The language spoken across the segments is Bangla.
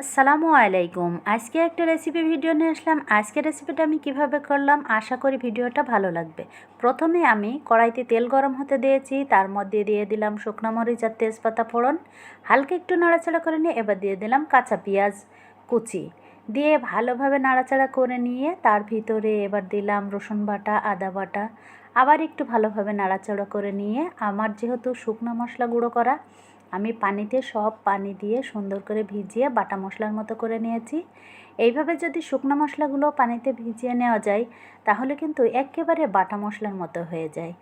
আসসালামু আলাইকুম। আজকে একটা রেসিপি ভিডিও নিয়ে আসলাম। আজকে রেসিপিটা আমি কীভাবে করলাম, আশা করি ভিডিওটা ভালো লাগবে। প্রথমে আমি কড়াইতে তেল গরম হতে দিয়েছি, তার মধ্যে দিয়ে দিলাম শুকনো মরিচ আর তেজপাতা ফোড়ন। হালকা একটু নাড়াচাড়া করে নিয়ে এবার দিয়ে দিলাম কাঁচা পেঁয়াজ কুচি। দিয়ে ভালোভাবে নাড়াচাড়া করে নিয়ে তার ভিতরে এবার দিলাম রসুন বাটা, আদা বাটা। আবার একটু ভালোভাবে নাড়াচাড়া করে নিয়ে আমার যেহেতু শুকনো মশলা গুঁড়ো করা আমি পানিতে সব পানি দিয়ে সুন্দর করে ভিজিয়ে বাটা মশলার মতো করে নিয়েছি। এইভাবে যদি শুকনো মশলাগুলো পানিতে ভিজিয়ে নেওয়া যায়, তাহলে কিন্তু একেবারে বাটা মশলার মতো হয়ে যায়।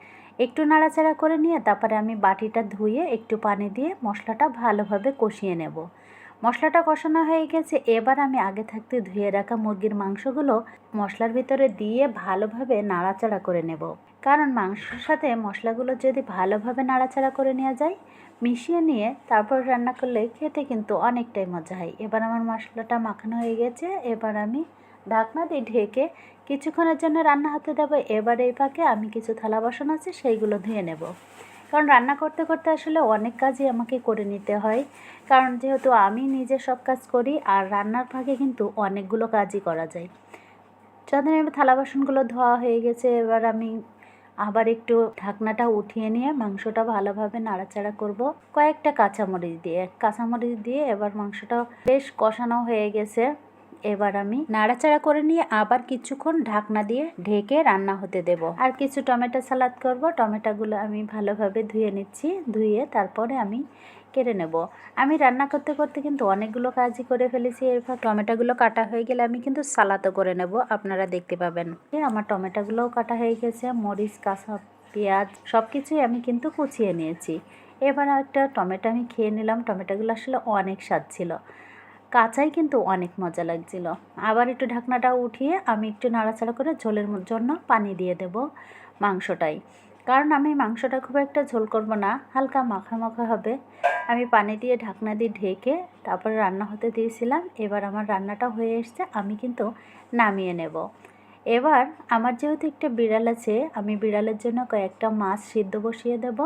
একটু নাড়াচাড়া করে নিয়ে তারপরে আমি বাটিটা ধুয়ে একটু পানি দিয়ে মশলাটা ভালোভাবে কষিয়ে নেব। মশলাটা কষানো হয়ে গেছে, এবার আমি আগে থাকতে ধুয়ে রাখা মুরগির মাংসগুলো মশলার ভিতরে দিয়ে ভালোভাবে নাড়াচাড়া করে নেব। কারণ মাংসের সাথে মশলাগুলো যদি ভালোভাবে নাড়াচাড়া করে নেওয়া যায়, মিশিয়ে নিয়ে তারপর রান্না করলে খেতে কিন্তু অনেকটাই মজা হয়। এবার আমার মশলাটা মাখানো হয়ে গেছে, এবার আমি ঢাকনা দিয়ে ঢেকে কিছুক্ষণের জন্য রান্না হতে দেবো। এবার এই পাকে আমি কিছু থালা বাসন আছে, সেইগুলো ধুয়ে নেব। কারণ রান্না করতে করতে আসলে অনেক কাজই আমাকে করে নিতে হয়। কারণ যেহেতু আমি নিজে সব কাজ করি, আর রান্নার ফাঁকে কিন্তু অনেকগুলো কাজই করা যায়। যখন এবার থালা বাসনগুলো ধোয়া হয়ে গেছে, এবার আমি আবার একটু ঢাকনাটা উঠিয়ে নিয়ে মাংসটা ভালোভাবে নাড়াচাড়া করব। কয়েকটা কাঁচামরিচ দিয়ে। কাঁচামরিচ দিয়ে এবার মাংসটা বেশ কষানো হয়ে গেছে। এবার আমি নাড়াচাড়া করে নিয়ে আবার কিছুক্ষণ ঢাকনা দিয়ে ঢেকে রান্না হতে দেব। আর কিছু টমেটো সালাদ করব। টমেটোগুলো আমি ভালোভাবে ধুয়ে নিচ্ছি। ধুয়ে তারপরে আমি কেটে নেব। আমি রান্না করতে করতে কিন্তু অনেকগুলো কাজই করে ফেলেছি। এরপর টমেটোগুলো কাটা হয়ে গেলে আমি কিন্তু সালাদও করে নেব। আপনারা দেখতে পাবেন আমার টমেটোগুলোও কাটা হয়ে গেছে। মরিচ, কাঁচা পেঁয়াজ সব কিছুই আমি কিন্তু কুচিয়ে নিয়েছি। এবার একটা টমেটো আমি খেয়ে নিলাম। টমেটোগুলো আসলে অনেক স্বাদ ছিল। কাঁচাই কিন্তু অনেক মজা লাগছিল। আবার একটু ঢাকনাটা উঠিয়ে আমি একটু নাড়াচাড়া করে ঝোলের জন্য পানি দিয়ে দেব মাংসটাই। কারণ আমি মাংসটা খুব একটা ঝোল করব না, হালকা মাখা মাখা হবে। আমি পানি দিয়ে ঢাকনা দিয়ে ঢেকে তারপরে রান্না হতে দিয়েছিলাম। এবার আমার রান্নাটা হয়ে এসছে, আমি কিন্তু নামিয়ে নেব। এবার আমার যেহেতু একটা বিড়াল আছে, আমি বিড়ালের জন্য কয়েকটা মাছ সিদ্ধ বসিয়ে দেব।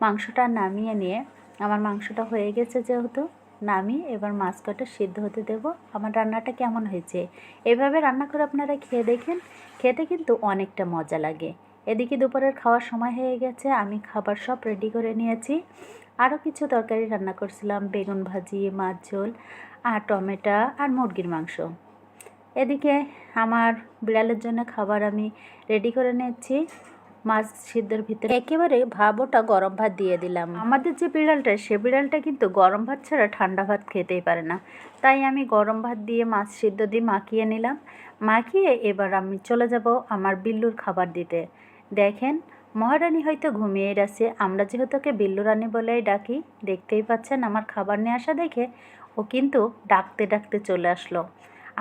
মাংসটা নামিয়ে নিয়ে, আমার মাংসটা হয়ে গেছে যেহেতু। নামি এবার মাছ কটা সিদ্ধ হতে দেব। আমার রান্নাটা কেমন হয়েছে? এভাবে রান্না করে আপনারা খেয়ে দেখেন। খেতে কিন্তু অনেকটা মজা লাগে। এদিকে দুপুরের খাওয়ার সময় হয়ে গেছে। আমি খাবার সব রেডি করে নিয়েছি। আরও কিছু তরকারি রান্না করছিলাম। বেগুন ভাজি, মাছ ঝোল আর টমেটো আর মুরগির মাংস। এদিকে আমার বিড়ালের জন্য খাবার আমি রেডি করে নিচ্ছি মাছ সিদ্ধের ভিতরে একেবারে ভাবটা গরম ভাত দিয়ে দিলাম। আমাদের যে বিড়ালটা সে বিড়ালটা কিন্তু গরম ভাত ছাড়া ঠান্ডা ভাত খেতেই পারে না। তাই আমি গরম ভাত দিয়ে মাছ সিদ্ধ দিয়ে মাখিয়ে নিলাম। মাখিয়ে এবার আমি চলে যাব আমার বিল্লুর খাবার দিতে। দেখেন মহারানী হয়তো ঘুমিয়ে আছে আমরা যেহেতু ওকে বিল্লু রানী বলেই ডাকি দেখতেই পাচ্ছেন আমার খাবার নিয়ে আসা দেখে ও কিন্তু ডাকতে ডাকতে চলে আসলো।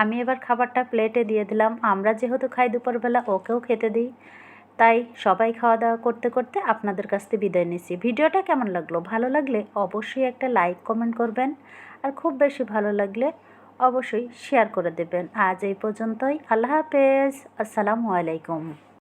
আমি এবার খাবারটা প্লেটে দিয়ে দিলাম। আমরা যেহেতু খাই দুপুরবেলা ওকেও খেতে দিই। তাই সবাই খাওয়া দাওয়া করতে করতে আপনাদের কাছ থেকে বিদায় নিচ্ছি। ভিডিওটা কেমন লাগল? ভালো লাগলে অবশ্যই একটা লাইক কমেন্ট করবেন। আর খুব বেশি ভালো লাগলে অবশ্যই শেয়ার করে দেবেন। আজ এই পর্যন্তই। আল্লাহ হাফেজ। আসসালামু আলাইকুম।